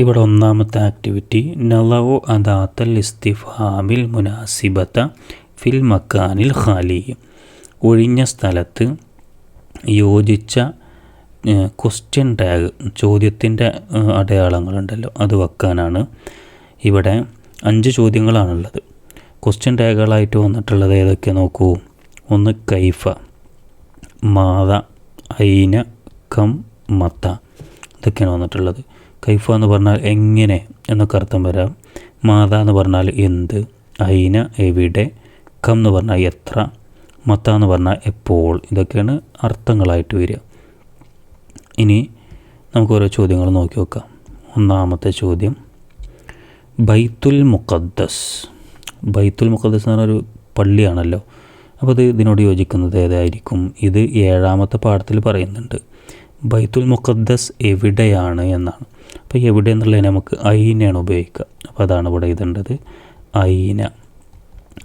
ഇവിടെ ഒന്നാമത്തെ ആക്ടിവിറ്റി നലവു അദാത്തൽ ഇസ്തിഫാമിൽ മുനാസിബത്ത ഫിൽ മക്കാനിൽ ഖാലി. ഒഴിഞ്ഞ സ്ഥലത്ത് യോജിച്ച ക്വസ്റ്റ്യൻ ടാഗ് ചോദ്യത്തിന്റെ അടയാളങ്ങളുണ്ടല്ലോ അത് വെക്കാനാണ് ഇവിടെ അഞ്ച് ചോദ്യങ്ങളാണുള്ളത്. ക്വസ്റ്റ്യൻ ടാഗുകളായിട്ട് വന്നിട്ടുള്ളത് ഏതൊക്കെ നോക്കൂ? ഒന്ന് കൈഫ മാത ഐന കം മത്ത. ഇതൊക്കെയാണ് വന്നിട്ടുള്ളത്. കൈഫ എന്ന് പറഞ്ഞാൽ എങ്ങനെ എന്നൊക്കെ അർത്ഥം വരാം. മാത എന്ന് പറഞ്ഞാൽ എന്ത് അയിന എവിടെ കം എന്ന് പറഞ്ഞാൽ എത്ര മത്ത എന്ന് പറഞ്ഞാൽ എപ്പോൾ ഇതൊക്കെയാണ് അർത്ഥങ്ങളായിട്ട് വരിക. ഇനി നമുക്ക് ഓരോ ചോദ്യങ്ങൾ നോക്കി നോക്കാം. ഒന്നാമത്തെ ചോദ്യം ബൈത്തുൽ മുഖദ്ദസ്. ബൈത്തുൽ മുഖദ്ദസ് എന്ന് പറഞ്ഞൊരു പള്ളിയാണല്ലോ. അപ്പോൾ അത് ഇതിനോട് യോജിക്കുന്നത് ഏതായിരിക്കും? ഇത് ഏഴാമത്തെ പാഠത്തിൽ പറയുന്നുണ്ട്. ബൈത്തുൽ മുഖദ്ദസ് എവിടെയാണ് എന്നാണ്. അപ്പോൾ എവിടെ എന്നുള്ളതിന് നമുക്ക് ഐനയാണ് ഉപയോഗിക്കുക. അപ്പോൾ അതാണ് ഇവിടെ ഇതേണ്ടത് ഐന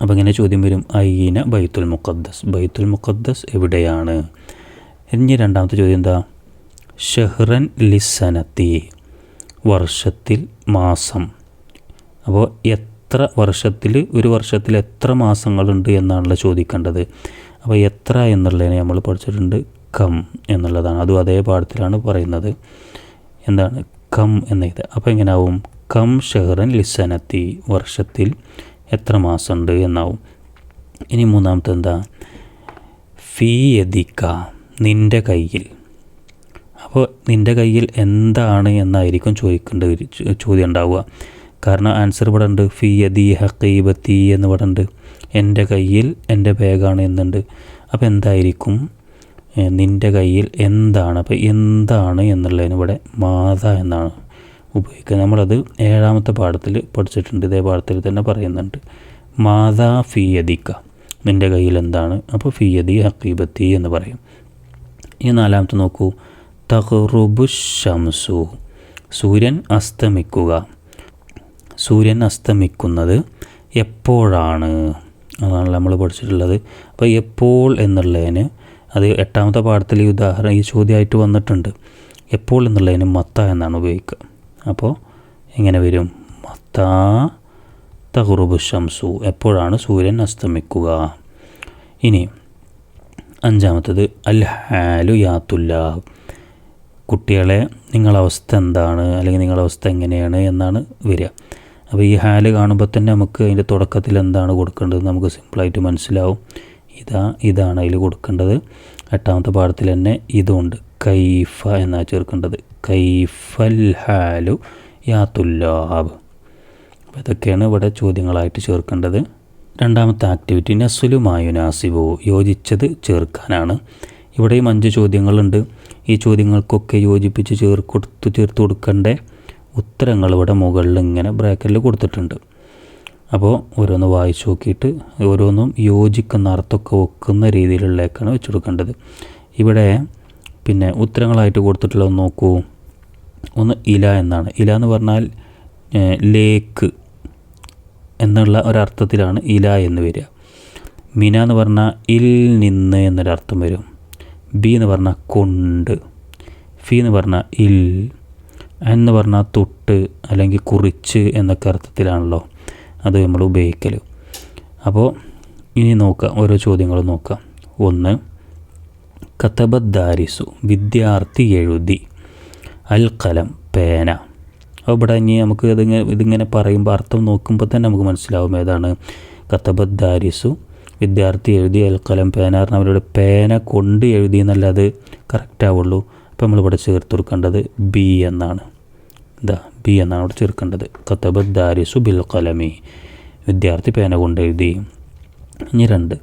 അപ്പോൾ ഇങ്ങനെ ചോദ്യം വരും. ഐന ബൈത്തുൽ മുഖദ്ദസ്. ബൈത്തുൽ മുഖദ്ദസ് എവിടെയാണ്? ഇനി രണ്ടാമത്തെ ചോദ്യം എന്താ? ഷെഹ്റൻ ലിസനത്തി വർഷത്തിൽ മാസം. അപ്പോൾ എത്ര വർഷത്തിൽ ഒരു വർഷത്തിൽ എത്ര മാസങ്ങളുണ്ട് എന്നാണല്ലോ ചോദിക്കേണ്ടത്. അപ്പോൾ എത്ര എന്നുള്ളതിനെ നമ്മൾ പഠിച്ചിട്ടുണ്ട് കം എന്നുള്ളതാണ്. അതും അതേ പാഠത്തിലാണ് പറയുന്നത്. എന്താണ്? കം എന്ന ഇത് അപ്പോൾ എങ്ങനെയാവും കം ഷെഹറൻ ലിസനത്തി വർഷത്തിൽ എത്ര മാസമുണ്ട് എന്നാവും. ഇനി മൂന്നാമത്തെ എന്താ? ഫീ യദിക്ക നിന്റെ കയ്യിൽ. അപ്പോൾ നിന്റെ കയ്യിൽ എന്താണ് എന്നായിരിക്കും ചോദിക്കേണ്ട ചോദ്യം ഉണ്ടാവുക. കാരണം ആൻസർ ഇവിടെ ഉണ്ട്. ഫീ യദി ഹക്കീബത്തി എന്ന് ഉണ്ട്. എന്റെ കയ്യിൽ എന്റെ ബാഗാണ് എന്നുണ്ട്. അപ്പോൾ എന്തായിരിക്കും? നിന്റെ കയ്യിൽ എന്താണ്? അപ്പോൾ എന്താണ് എന്നുള്ളതിന് ഇവിടെ മാത എന്നാണ് ഉപയോഗിക്കുക. നമ്മളത് ഏഴാമത്തെ പാഠത്തിൽ പഠിച്ചിട്ടുണ്ട്. ഇതേ പാഠത്തിൽ തന്നെ പറയുന്നുണ്ട്. മാതാ ഫിയതിക്ക നിന്റെ കയ്യിൽ എന്താണ്? അപ്പോൾ ഫിയതി ഹക്കീബത്തി എന്ന് പറയും. ഇനി നാലാമത്തെ നോക്കൂ. തഹറുബു ഷംസു സൂര്യൻ അസ്തമിക്കുക. സൂര്യൻ അസ്തമിക്കുന്നത് എപ്പോഴാണ്? അതാണ് നമ്മൾ പഠിച്ചിട്ടുള്ളത്. അപ്പോൾ എപ്പോൾ എന്നുള്ളതിന് അത് എട്ടാമത്തെ പാഠത്തിൽ ഈ ഉദാഹരണം ഈ ചോദ്യമായിട്ട് വന്നിട്ടുണ്ട്. എപ്പോൾ എന്നുള്ളതിന് മത്ത എന്നാണ് ഉപയോഗിക്കുക. അപ്പോൾ എങ്ങനെ വരും. മത്ത തഹുറുബ് ഷംസു എപ്പോഴാണ് സൂര്യൻ അസ്തമിക്കുക? ഇനി അഞ്ചാമത്തത് അൽ ഹാലു യാത്തുല്ല. കുട്ടികളെ നിങ്ങളവസ്ഥ എന്താണ്? അല്ലെങ്കിൽ നിങ്ങളുടെ അവസ്ഥ എങ്ങനെയാണ് എന്നാണ് വരിക. അപ്പോൾ ഈ ഹാൽ കാണുമ്പോൾ തന്നെ നമുക്ക് അതിന്റെ തുടക്കത്തിൽ എന്താണ് കൊടുക്കേണ്ടത്? നമുക്ക് സിമ്പിളായിട്ട് മനസ്സിലാവും. ഇതാ ഇതാണ് അതിൽ കൊടുക്കേണ്ടത്. എട്ടാമത്തെ പാഠത്തിൽ തന്നെ ഇതുണ്ട്. കൈഫ എന്നാണ് ചേർക്കേണ്ടത്. കൈഫൽ ഹാലു യാത്തുല്ലാബ് അപ്പോൾ ഇതൊക്കെയാണ് ഇവിടെ ചോദ്യങ്ങളായിട്ട് ചേർക്കേണ്ടത്. രണ്ടാമത്തെ ആക്ടിവിറ്റി നസുലുമായു നാസിബു യോജിച്ചത് ചേർക്കാനാണ്. ഇവിടെയും അഞ്ച് ചോദ്യങ്ങളുണ്ട്. ഈ ചോദ്യങ്ങൾക്കൊക്കെ യോജിപ്പിച്ച് ചേർക്കൊടുത്ത് ചേർത്ത് കൊടുക്കേണ്ട ഉത്തരങ്ങൾ ഇവിടെ മുകളിൽ ഇങ്ങനെ ബ്രാക്കറ്റിൽ കൊടുത്തിട്ടുണ്ട്. അപ്പോൾ ഓരോന്ന് വായിച്ചു നോക്കിയിട്ട് ഓരോന്നും യോജിക്കുന്ന അർത്ഥമൊക്കെ വെക്കുന്ന രീതിയിലുള്ളതൊക്കെയാണ് വെച്ച് കൊടുക്കേണ്ടത്. ഇവിടെ പിന്നെ ഉത്തരങ്ങളായിട്ട് കൊടുത്തിട്ടുള്ളത് നോക്കൂ. ഒന്ന് ഇല എന്നാണ്. ഇല എന്ന് പറഞ്ഞാൽ ലേക്ക് എന്നുള്ള ഒരർത്ഥത്തിലാണ് ഇല എന്ന് വരിക. മിന എന്ന് പറഞ്ഞാൽ ഇൽ നിന്ന് എന്നൊരർത്ഥം വരും. ബി എന്ന് പറഞ്ഞാൽ കൊണ്ട്. ഫി എന്ന് പറഞ്ഞാൽ ഇൽ. എന്ന് പറഞ്ഞാൽ തൊട്ട് അല്ലെങ്കിൽ കുറിച്ച് എന്നൊക്കെ അർത്ഥത്തിലാണല്ലോ. അത് നമ്മൾ ഉപയോഗിക്കൽ അപ്പോൾ ഇനി നോക്കാം ഓരോ ചോദ്യങ്ങൾ നോക്കാം. ഒന്ന് കത്തബദ്ദാരിസു വിദ്യാർത്ഥി എഴുതി അൽ കലം പേന. അപ്പോൾ ഇവിടെ ഇനി നമുക്ക് ഇതിങ്ങനെ ഇതിങ്ങനെ പറയുമ്പോൾ അർത്ഥം നോക്കുമ്പോൾ തന്നെ നമുക്ക് മനസ്സിലാവും ഏതാണ്. കത്തബദ്ദാരിസു വിദ്യാർത്ഥി എഴുതി അൽ കലം പേന പറഞ്ഞാൽ അവരുടെ പേന കൊണ്ട് എഴുതി എന്നല്ലാതെ കറക്റ്റ് ആവുള്ളൂ. അപ്പോൾ നമ്മളിവിടെ ചേർത്ത് കൊടുക്കേണ്ടത് ബി എന്നാണ്. ഇതാ ബി എന്നാണ് അവിടെ ചേർക്കേണ്ടത്. കത്തബദ് ദാരിസു ബിൽ കലമി വിദ്യാർത്ഥി പേന കൊണ്ട് എഴുതി. ഇനി രണ്ട്.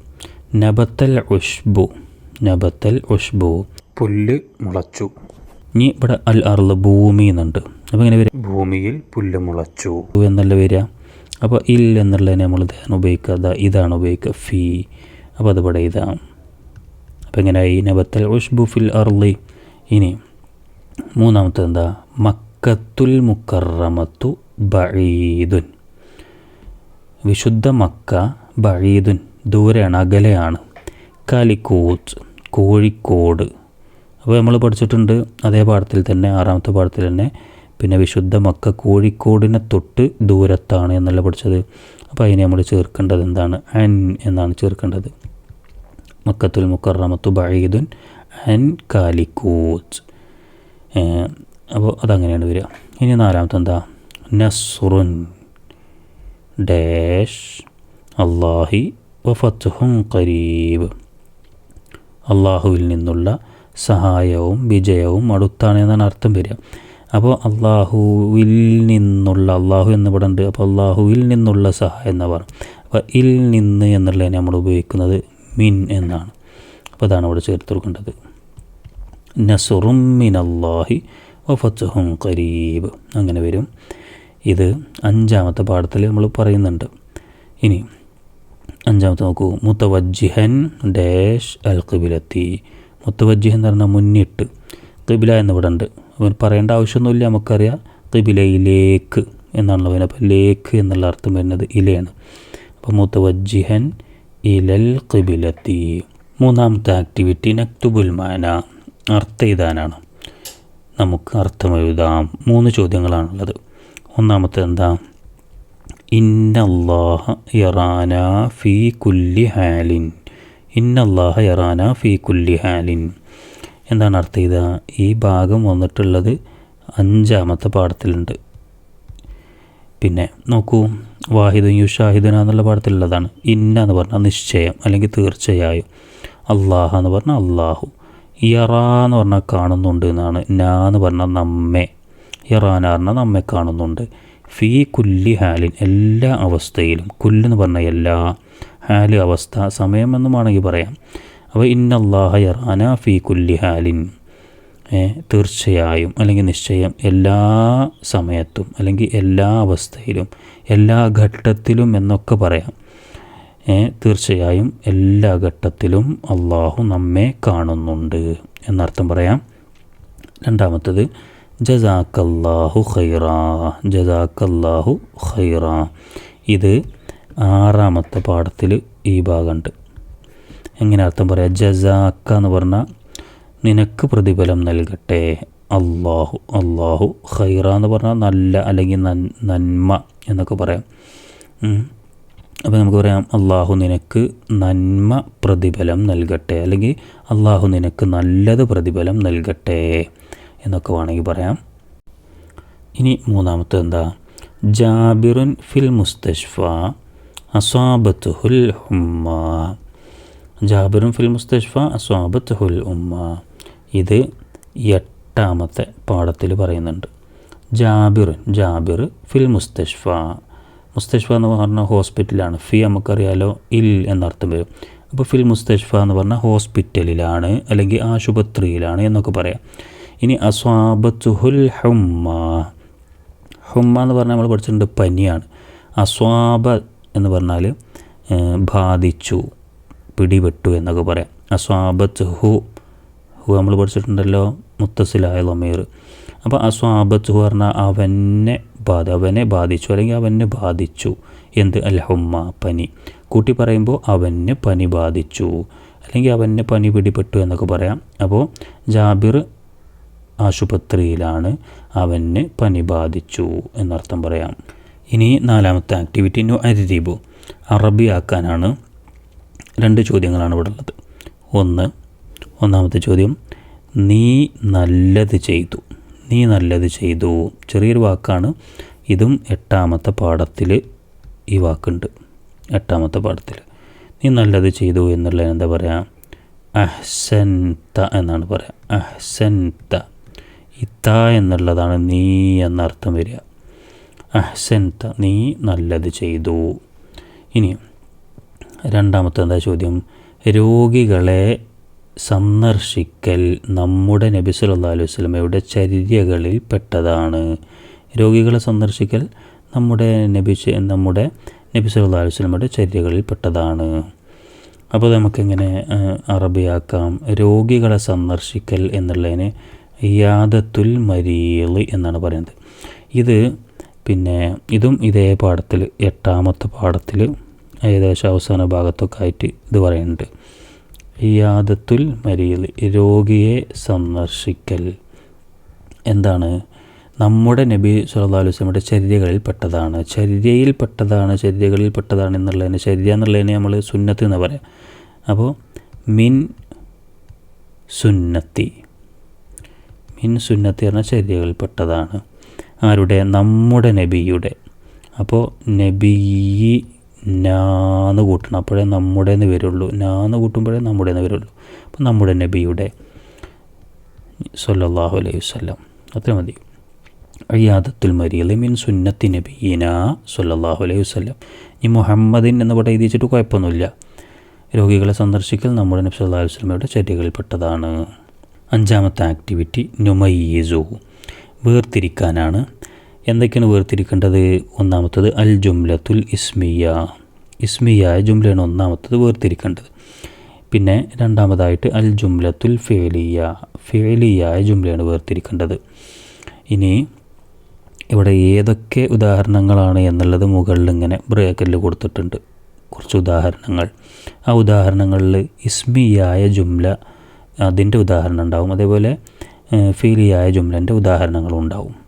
നബത്തൽ ഉഷ്ബു. നബത്തൽ ഉഷ്ബു. പുല്ല് മുളച്ചു. ഇനി ഇവിടെ അൽ അർൾ ഭൂമി എന്നുണ്ട്. അപ്പോൾ ഇങ്ങനെ വരിക ഭൂമിയിൽ പുല്ല് മുളച്ചു. എന്നല്ല വരിക? അപ്പോൾ ഇൽ എന്നുള്ളതിനെ നമ്മൾ ഇതാണ് ഉപയോഗിക്കുക. ഇതാണ് ഉപയോഗിക്കുക. ഫീ. അപ്പോൾ അതുപോലെ ഇവിടെ ഇതാണ് അപ്പോൾ എങ്ങനെയായി? നബത്തൽ ഉഷ്ബു ഫിൽ അർളി ഇനി മൂന്നാമത്തെ എന്താ? മക്കത്തുൽ മുക്കറമത്തു ബഴീദുൻ വിശുദ്ധ മക്ക ബഴീദുൻ ദൂരെയാണ് അകലെയാണ്. കാലിക്കോച്ച് കോഴിക്കോട്. അപ്പോൾ നമ്മൾ പഠിച്ചിട്ടുണ്ട് അതേ പാഠത്തിൽ തന്നെ ആറാമത്തെ പാഠത്തിൽ തന്നെ. പിന്നെ വിശുദ്ധ മക്ക കോഴിക്കോടിനെ തൊട്ട് ദൂരത്താണ് എന്നല്ല പഠിച്ചത്. അപ്പോൾ അതിനെ നമ്മൾ ചേർക്കേണ്ടത് എന്താണ്? അൻ എന്നാണ് ചേർക്കേണ്ടത്. മക്കത്തുൽ മുക്കറമത്തു ബഴീദുൻ അൻ കാലിക്കോച്ച് അപ്പോൾ അതങ്ങനെയാണ് വരിക. ഇനി നാലാമത്തെ എന്താ നസ്റുൻ ഡാഷ് അള്ളാഹി വഫത്തുഹും കരീബ് അള്ളാഹുവിൽ നിന്നുള്ള സഹായവും വിജയവും അടുത്താണ് എന്നാണ് അർത്ഥം വരിക. അപ്പോൾ അള്ളാഹുവിൽ നിന്നുള്ള അള്ളാഹു എന്ന് ഇവിടെ ഉണ്ട്. അപ്പോൾ അള്ളാഹുവിൽ നിന്നുള്ള സഹായം എന്ന് പറഞ്ഞു അപ്പോൾ ഇൽ നിന്ന് എന്നുള്ളതിനെ നമ്മൾ ഉപയോഗിക്കുന്നത് മിൻ എന്നാണ്. അപ്പോൾ അതാണ് ഇവിടെ ചേർത്ത് കൊടുക്കേണ്ടത്. നസുറും മിൻ അള്ളാഹി വഫത്തുഹും കരീബ് അങ്ങനെ വരും. ഇത് അഞ്ചാമത്തെ പാഠത്തിൽ നമ്മൾ പറയുന്നുണ്ട്. ഇനി അഞ്ചാമത്തെ നോക്കൂ. മുത്തവജ്ജിഹൻ ഡാഷ് അൽ കബിലത്തി മുത്തവജ്ജിഹൻ എന്ന് പറഞ്ഞാൽ മുന്നിട്ട്. കബില എന്നിവിടെ ഉണ്ട്. അവൻ പറയേണ്ട ആവശ്യമൊന്നുമില്ല നമുക്കറിയാം. കബിലയിലേക്ക് എന്നാണല്ലോ അവൻ അപ്പോൾ ലേക്ക് എന്നുള്ള അർത്ഥം വരുന്നത് ഇലയാണ്. അപ്പോൾ മുത്തവജ്ജിഹൻ ഇലൽ കബിലത്തി മൂന്നാമത്തെ ആക്ടിവിറ്റി നക്തുബുൽ മാന. അർത്ഥ എഴുതാനാണ്. നമുക്ക് അർത്ഥം എഴുതാം. മൂന്ന് ചോദ്യങ്ങളാണുള്ളത്. ഒന്നാമത്തെ എന്താ? ഇന്നല്ലാഹ യറാന ഫീ കുല്ലി ഹാലിൻ. ഇന്നല്ലാഹ യറാന ഫീ കുല്ലി ഹാലിൻ. എന്താണ് അർത്ഥം ചെയ്ത ഈ ഭാഗം വന്നിട്ടുള്ളത് അഞ്ചാമത്തെ പാഠത്തിലുണ്ട്. പിന്നെ നോക്കൂ. വാഹിദുൻ യുഷാഹിദുന എന്നുള്ള പാഠത്തിലുള്ളതാണ്. ഇന്ന എന്ന് പറഞ്ഞാൽ നിശ്ചയം അല്ലെങ്കിൽ തീർച്ചയായും. അള്ളാഹ എന്ന് പറഞ്ഞാൽ അള്ളാഹു യറ എന്ന് പറഞ്ഞാൽ കാണുന്നുണ്ട് എന്നാണ്. നാ എന്ന് പറഞ്ഞാൽ നമ്മെ. യറാന പറഞ്ഞാൽ നമ്മെ കാണുന്നുണ്ട്. ഫീ കുല്ലി ഹാലിൻ എല്ലാ അവസ്ഥയിലും. കുല്ലെന്ന് പറഞ്ഞാൽ എല്ലാ ഹാൽ അവസ്ഥ സമയം എന്നും വേണമെങ്കിൽ പറയാം. അപ്പോൾ ഇന്നല്ലാഹ യറാന ഫീ കുല്ലി ഹാലിൻ. തീർച്ചയായും അല്ലെങ്കിൽ നിശ്ചയം എല്ലാ സമയത്തും അല്ലെങ്കിൽ എല്ലാ അവസ്ഥയിലും എല്ലാ ഘട്ടത്തിലും എന്നൊക്കെ പറയാം. തീർച്ചയായും എല്ലാ ഘട്ടത്തിലും അള്ളാഹു നമ്മെ കാണുന്നുണ്ട്. എന്നർത്ഥം പറയാം. രണ്ടാമത്തത് ജസാക്കല്ലാഹു ഖൈറ ജസാക്കല്ലാഹു ഖൈറ. ഇത് ആറാമത്തെ പാഠത്തിൽ ഈ ഭാഗമുണ്ട്. എങ്ങനെ അർത്ഥം പറയാം? ജസാക്ക എന്ന് പറഞ്ഞാൽ നിനക്ക് പ്രതിഫലം നൽകട്ടെ. അള്ളാഹു അള്ളാഹു ഖൈറ എന്ന് പറഞ്ഞാൽ നല്ല അല്ലെങ്കിൽ നന്മ എന്നൊക്കെ പറയാം. അപ്പോൾ നമുക്ക് പറയാം അള്ളാഹു നിനക്ക് നന്മ പ്രതിഫലം നൽകട്ടെ. അല്ലെങ്കിൽ അള്ളാഹു നിനക്ക് നല്ലത് പ്രതിഫലം നൽകട്ടെ എന്നൊക്കെ വേണമെങ്കിൽ പറയാം. ഇനി മൂന്നാമത്തെ എന്താ? ജാബിറുൻ ഫിൽ മുസ്തഷ്ഫ അസ്വാബത്തുഹുൽ ഉമ്മ. ജാബിറുൻ ഫിൽ മുസ്തഷ്ഫ അസ്വാബത്തുഹുൽ ഉമ്മ. ഇത് എട്ടാമത്തെ പാഠത്തിൽ പറയുന്നുണ്ട്. ജാബിറുൻ ജാബിർ ഫിൽ മുസ്തഷ്ഫ. മുസ്തഷ്ഫ എന്ന് പറഞ്ഞാൽ ഹോസ്പിറ്റലാണ് ഫി നമുക്കറിയാലോ ഇൽ എന്നർത്ഥം വരും. അപ്പോൾ ഫിൽ മുസ്തഷ്ഫ എന്ന് പറഞ്ഞാൽ ഹോസ്പിറ്റലിലാണ് അല്ലെങ്കിൽ ആശുപത്രിയിലാണ് എന്നൊക്കെ പറയാം. ഇനി അസ്വാബത്തുഹുൽ ഹുമ്മ. ഹുമ്മ എന്ന് പറഞ്ഞാൽ നമ്മൾ പഠിച്ചിട്ടുണ്ട് പനിയാണ്. അസ്വാബ എന്ന് പറഞ്ഞാൽ ബാധിച്ചു പിടിപെട്ടു എന്നൊക്കെ പറയാം. അസ്വാബത്ത് ഹു ഹു നമ്മൾ പഠിച്ചിട്ടുണ്ടല്ലോ മുത്തസിലായ ലൊമീർ അപ്പോൾ അസ്വാബത്ത് ഹു പറഞ്ഞാൽ അവനെ ബാധ. അവനെ ബാധിച്ചു അല്ലെങ്കിൽ അവനെ ബാധിച്ചു എന്ത്? അൽ പനി. കൂട്ടി പറയുമ്പോൾ അവന് പനി ബാധിച്ചു അല്ലെങ്കിൽ അവന് പനി പിടിപെട്ടു എന്നൊക്കെ പറയാം. അപ്പോൾ ജാബിർ ആശുപത്രിയിലാണ് അവന് പനി ബാധിച്ചു എന്നർത്ഥം പറയാം. ഇനി നാലാമത്തെ ആക്ടിവിറ്റി നു അറബി ആക്കാനാണ് രണ്ട് ചോദ്യങ്ങളാണ് ഇവിടെ ഉള്ളത്. ഒന്ന് ഒന്നാമത്തെ ചോദ്യം നീ നല്ലത് ചെയ്തു. നീ നല്ലത് ചെയ്തു. ചെറിയൊരു വാക്കാണ്. ഇതും എട്ടാമത്തെ പാഠത്തിൽ ഈ വാക്കുണ്ട്. എട്ടാമത്തെ പാഠത്തിൽ നീ നല്ലത് ചെയ്തു എന്നുള്ള എന്താ പറയുക അഹ്സൻത എന്നാണ് പറയുക അഹ്സൻത. ഇത്ത എന്നുള്ളതാണ് നീ എന്നർത്ഥം വരിക. അഹ്സൻത. നീ നല്ലത് ചെയ്തു. ഇനി രണ്ടാമത്തെ എന്താ ചോദ്യം? രോഗികളെ സന്ദർശിക്കൽ നമ്മുടെ നബി സല്ലല്ലാഹു അലൈഹി വസല്ലമയുടെ ചര്യകളിൽ പെട്ടതാണ്. രോഗികളെ സന്ദർശിക്കൽ നമ്മുടെ നബി നമ്മുടെ നബി സല്ലല്ലാഹു അലൈഹി വസല്ലമയുടെ ചര്യകളിൽ പെട്ടതാണ്. അപ്പോൾ നമുക്കെങ്ങനെ അറബിയാക്കാം. രോഗികളെ സന്ദർശിക്കൽ എന്നുള്ളതിന് യാദത്തുൽ മരീൾ എന്നാണ് പറയുന്നത്. ഇത് പിന്നെ ഇതും ഇതേ പാഠത്തിൽ എട്ടാമത്തെ പാഠത്തിൽ ഏകദേശം അവസാന ഭാഗത്തൊക്കെ ആയിട്ട് ഇത് പറയുന്നുണ്ട്. യാദത്തുൽ മരിയൽ രോഗിയെ സന്ദർശിക്കൽ. എന്താണ്? നമ്മുടെ നബി വസല്ലമയുടെ ചര്യകളിൽ പെട്ടതാണ് ചര്യയിൽ പെട്ടതാണ് ചര്യകളിൽ പെട്ടതാണ് എന്നുള്ളതിന് ചര്യ എന്നുള്ളതിനെ നമ്മൾ സുന്നത്ത് എന്ന് പറയാം. അപ്പോൾ മിൻ സുന്നത്തി. മിൻ സുന്നത്തി പറഞ്ഞ ചര്യകളിൽ പെട്ടതാണ് ആരുടെ? നമ്മുടെ നബിയുടെ. അപ്പോൾ നബി നാന്ന് കൂട്ടണം. അപ്പോഴേ നമ്മുടെ എന്ന് വരുള്ളൂ. നാന്ന് കൂട്ടുമ്പോഴേ നമ്മുടെ എന്ന് വരുള്ളൂ. അപ്പം നമ്മുടെ നബിയുടെ സല്ലാഹു അലൈഹി വസല്ലം. അത്ര മതി. അയ്യാദത്തുൽ മരിയൽ മീൻ സുന്നത്തി നബീന സല്ലാഹു അലൈഹി വസല്ലം. ഈ മുഹമ്മദിൻ എന്ന് ഇവിടെ എഴുതിച്ചിട്ട് കുഴപ്പമൊന്നുമില്ല. രോഗികളെ സന്ദർശിക്കൽ നമ്മുടെ നബി സല്ലല്ലാഹു അലൈഹി വസല്ലമയുടെ ചര്യകളിൽപ്പെട്ടതാണ് അഞ്ചാമത്തെ ആക്ടിവിറ്റി നുമയ്യസു വേർതിരിക്കാനാണ് എന്തൊക്കെയാണ് വേർതിരിക്കേണ്ടത്? ഒന്നാമത്തത് അൽ ജുംലത്തുൽ ഇസ്മിയ ഇസ്മിയായ ജുംലയാണ് ഒന്നാമത്തത് വേർതിരിക്കേണ്ടത്. പിന്നെ രണ്ടാമതായിട്ട് അൽ ജുംലത്തുൽ ഫേലിയ ഫേലിയായ ജുംലയാണ് വേർതിരിക്കേണ്ടത്. ഇനി ഇവിടെ ഏതൊക്കെ ഉദാഹരണങ്ങളാണ് എന്നുള്ളത് മുകളിൽ ഇങ്ങനെ ബ്രേക്കറ്റിൽ കൊടുത്തിട്ടുണ്ട്. കുറച്ച് ഉദാഹരണങ്ങൾ. ആ ഉദാഹരണങ്ങളിൽ ഇസ്മിയായ ജുംല അതിന്റെ ഉദാഹരണം ഉണ്ടാവും. അതേപോലെ ഫീലിയായ ജുംലന്റെ ഉദാഹരണങ്ങളും ഉണ്ടാവും.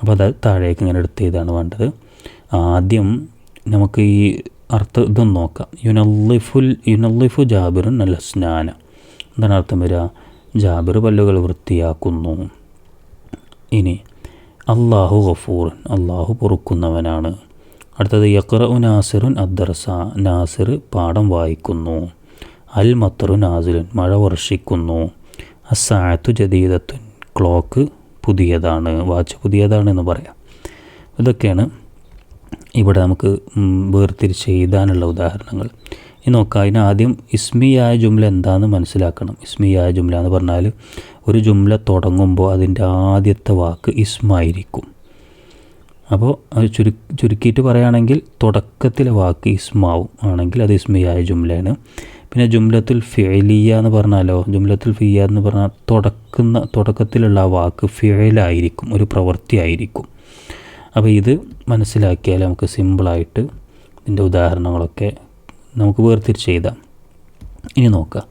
അപ്പോൾ അത് താഴേക്ക് ഇങ്ങനെ എടുത്ത് ചെയ്താണ് വേണ്ടത്. ആദ്യം നമുക്ക് ഈ അർത്ഥം ഇതൊന്ന് നോക്കാം. യുനല്ലിഫുൽ യുനല്ലിഫു ജാബിറുൻ നല്ല സ്നാന എന്താണ് അർത്ഥം വരിക? ജാബിർ പല്ലുകൾ വൃത്തിയാക്കുന്നു. ഇനി അള്ളാഹു ഗഫൂറൻ അള്ളാഹു പൊറുക്കുന്നവനാണ്. അടുത്തത് യക്റഉ നാസിറുൻ അദ്ദർസ. നാസിർ പാഠം വായിക്കുന്നു. അൽ മത്തറു നാസിലുൻ മഴ വർഷിക്കുന്നു. അസാത്തു ജദീദത്തുൻ ക്ലോക്ക് പുതിയതാണ് വാച്ച് പുതിയതാണ് എന്ന് പറയാം. ഇതൊക്കെയാണ് ഇവിടെ നമുക്ക് വേർതിരിച്ച് എഴുതാനുള്ള ഉദാഹരണങ്ങൾ. ഇനി നോക്കാം. അതിന് ആദ്യം ഇസ്മിയായ ജുംല എന്താണെന്ന് മനസ്സിലാക്കണം. ഇസ്മിയായ ജുംല എന്ന് പറഞ്ഞാൽ ഒരു ജുംല തുടങ്ങുമ്പോൾ അതിന്റെ ആദ്യത്തെ വാക്ക് ഇസ്മായിരിക്കും. അപ്പോൾ അത് ചുരു ചുരുക്കിയിട്ട് പറയുകയാണെങ്കിൽ തുടക്കത്തിലെ വാക്ക് ഇസ്മാവും. ആണെങ്കിൽ അത് ഇസ്മിയായ ജുംലയാണ്. പിന്നെ ജുംലത്തുൽ ഫിയലിയ എന്ന് പറഞ്ഞാലോ ജുംലത്തുൽ ഫിയ എന്ന് പറഞ്ഞാൽ തുടക്കുന്ന തുടക്കത്തിലുള്ള ആ വാക്ക് ഫിയലായിരിക്കും ഒരു പ്രവൃത്തി ആയിരിക്കും. അപ്പോൾ ഇത് മനസ്സിലാക്കിയാൽ നമുക്ക് സിമ്പിളായിട്ട് ഇതിന്റെ ഉദാഹരണങ്ങളൊക്കെ നമുക്ക് വേർതിരിച്ച് ചെയ്താം ഇനി നോക്കാം.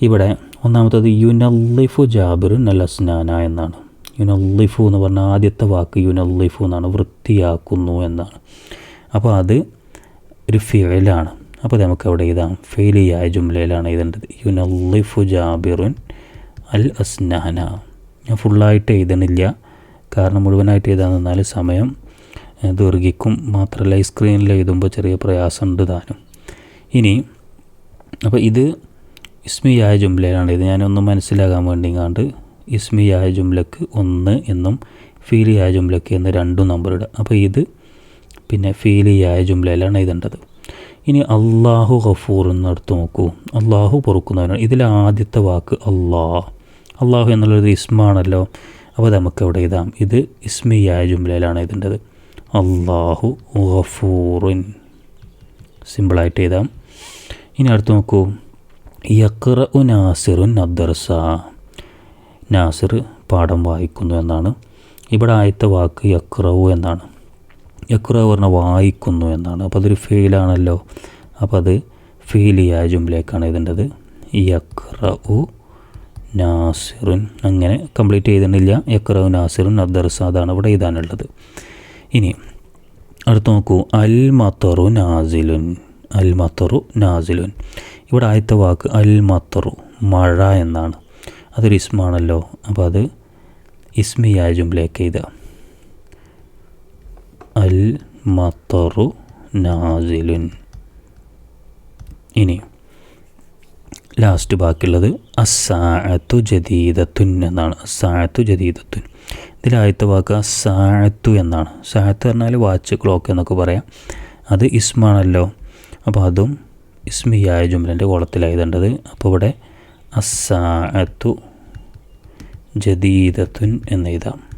ഇവിടെ ഒന്നാമത്തത് യുനല്ലിഫു ജാബിർ നലസ്നാന എന്നാണ്. യുനല്ലിഫു എന്ന് പറഞ്ഞാൽ ആദ്യത്തെ വാക്ക് യുനല്ലിഫു എന്നാണ് വൃത്തിയാക്കുന്നു എന്നാണ്. അപ്പോൾ അത് ഒരു ഫിയലാണ് അപ്പോൾ നമുക്ക് അവിടെ എഴുതാം ഫെയിലിയായ ജുംലയിലാണ് എഴുതേണ്ടത്. യുനല്ലിഫു ജാബിറുൻ അൽ അസ്നാന ഞാൻ ഫുള്ളായിട്ട് എഴുതണില്ല. കാരണം മുഴുവനായിട്ട് എഴുതാൻ നിന്നാൽ സമയം ദീർഘിക്കും. മാത്രമല്ല ഈ സ്ക്രീനിൽ എഴുതുമ്പോൾ ചെറിയ പ്രയാസമുണ്ട് താനും. ഇനി അപ്പോൾ ഇത് ഇസ്മിയായ ജുംലയിലാണ് ഇത് ഞാനൊന്ന് മനസ്സിലാകാൻ വേണ്ടി കണ്ട് ഇസ്മിയായ ജുംലക്ക് ഒന്ന് എന്നും ഫീലിയായ ജുംലക്ക് എന്ന് രണ്ടും നമ്പർ ഇടുക. അപ്പോൾ ഇത് പിന്നെ ഫീലിയായ ജുംലയിലാണ് എഴുതേണ്ടത്. ഇനി അള്ളാഹു ഗഫൂർ എന്നെടുത്ത് നോക്കൂ. അള്ളാഹു പൊറുക്കുന്നവനാണ്. ഇതിൽ ആദ്യത്തെ വാക്ക് അള്ളാഹ് അള്ളാഹു എന്നുള്ളൊരു ഇസ്മാണല്ലോ. അപ്പോൾ നമുക്ക് അവിടെ എഴുതാം. ഇത് ഇസ്മിയായ ജുംലയിലാണ് എഴുതേണ്ടത്. അള്ളാഹു ഗഫൂറുൻ. സിമ്പിളായിട്ട് എഴുതാം. ഇനി അടുത്ത് നോക്കൂ. യക്ര ഉ നാസിറുൻ അദ്ദർസ. നാസിർ പാഠം വായിക്കുന്നു എന്നാണ്. ഇവിടെ ആദ്യത്തെ വാക്ക് യക്രവു എന്നാണ്. യക്റവ് പറഞ്ഞാൽ വായിക്കുന്നു എന്നാണ്. അപ്പോൾ അതൊരു ഫെയിലാണല്ലോ അപ്പോൾ അത് ഫെയിലിയായ ജുംലേക്കാണ് എഴുതേണ്ടത്. ഉ നാസിറുൻ. അങ്ങനെ കംപ്ലീറ്റ് ചെയ്തിട്ടില്ല. യക്റഉ നാസിറുൻ അദ്ദർസ അതാണ് ഇവിടെ എഴുതാനുള്ളത്. ഇനി അടുത്ത് നോക്കൂ. അൽ മത്തറു നാസിലുൻ. അൽ മത്തറു നാസിലുൻ. ഇവിടെ ആദ്യത്തെ വാക്ക് അൽ മത്തറു മഴ എന്നാണ്. അതൊരു ഇസ്മാണല്ലോ. അപ്പോൾ അത് ഇസ്മിയായ ജുംലേക്ക് എഴുതുക. അൽ മത്തറു നാസിലുൻ. ഇനി ലാസ്റ്റ് ബാക്കിയുള്ളത് അസാഅത്തു ജദീദത്തുൻ എന്നാണ്. അസാഅത്തു ജദീദത്തുൻ. ഇതിലാദ്യത്തെ വാക്ക് അസാഅത്തു എന്നാണ്. സാഅത്ത് പറഞ്ഞാൽ വാച്ച് ക്ലോക്ക് എന്നൊക്കെ പറയാം. അത് ഇസ്മാണല്ലോ. അപ്പോൾ അതും ഇസ്മിയായ ജുംലന്റെ കോളത്തിലായതേണ്ടത്. അപ്പോൾ ഇവിടെ അസാഅത്തു ജദീദത്തുൻ എന്ന് എഴുതാം.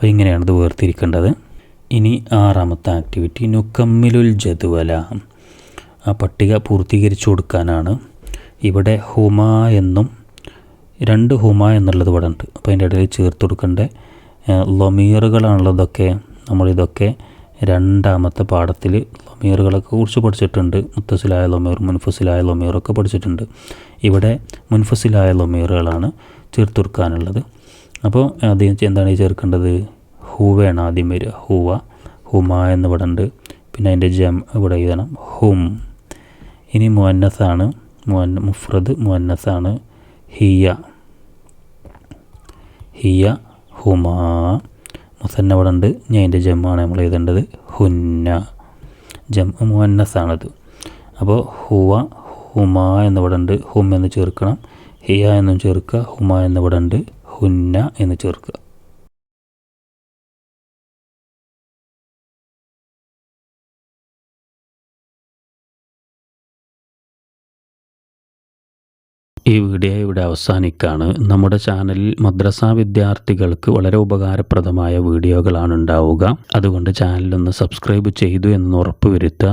അപ്പോൾ ഇങ്ങനെയാണ് ഇത് വേർതിരിക്കേണ്ടത്. ഇനി ആറാമത്തെ ആക്ടിവിറ്റി നുക്കമ്മിലുൽ ജതുവല ആ പട്ടിക പൂർത്തീകരിച്ചു കൊടുക്കാനാണ്. ഇവിടെ ഹുമ എന്നും രണ്ട് ഹുമ എന്നുള്ളത് ഇവിടെ ഉണ്ട്. അപ്പോൾ അതിന്റെ ഇടയിൽ ചേർത്ത് കൊടുക്കേണ്ട? ലൊമീറുകളാണുള്ളതൊക്കെ നമ്മളിതൊക്കെ രണ്ടാമത്തെ പാഠത്തിൽ ലൊമീറുകളൊക്കെ കുറിച്ച് പഠിച്ചിട്ടുണ്ട്. മുത്തസിലായ ലൊമീർ മുൻഫസിലായ ലൊമീറൊക്കെ പഠിച്ചിട്ടുണ്ട്. ഇവിടെ മുൻഫസിലായ ലൊമീറുകളാണ് ചേർത്ത് കൊടുക്കാനുള്ളത്. അപ്പോൾ ആദ്യം എന്താണ് ചേർക്കേണ്ടത്? ഹൂവയാണ് ആദ്യം വരിക. ഹൂവ. ഹുമ എന്ന് ഇവിടെ ഉണ്ട്. പിന്നെ അതിന്റെ ജം ഇവിടെ എഴുതണം. ഹും. ഇനി മുന്നസാണ് മുന്ന മുഫ്രദ് മുന്നസാണ് ഹിയ. ഹിയ. ഹുമാ. മുസന്ന ഇവിടെ ഉണ്ട്. ഞാൻ അതിന്റെ ജമ്മാണ് നമ്മൾ എഴുതേണ്ടത്. ഹുന്ന. ജം മുന്നസാണത് അപ്പോൾ ഹുവ ഹുമ എന്നിവിടെ ഉണ്ട്. ഹും എന്ന് ചേർക്കണം. ഹിയ എന്നും ചേർക്കുക. ഹുമ എന്നിവിടെ ഉണ്ട്. ഹുന്ന എന്ന് ചേർക്കുക. ഈ വീഡിയോ ഇവിടെ അവസാനിക്കാണ്. നമ്മുടെ ചാനലിൽ മദ്രസ വിദ്യാർത്ഥികൾക്ക് വളരെ ഉപകാരപ്രദമായ വീഡിയോകളാണ് ഉണ്ടാവുക. അതുകൊണ്ട് ചാനലൊന്ന് സബ്സ്ക്രൈബ് ചെയ്തു എന്ന് ഉറപ്പുവരുത്തുക.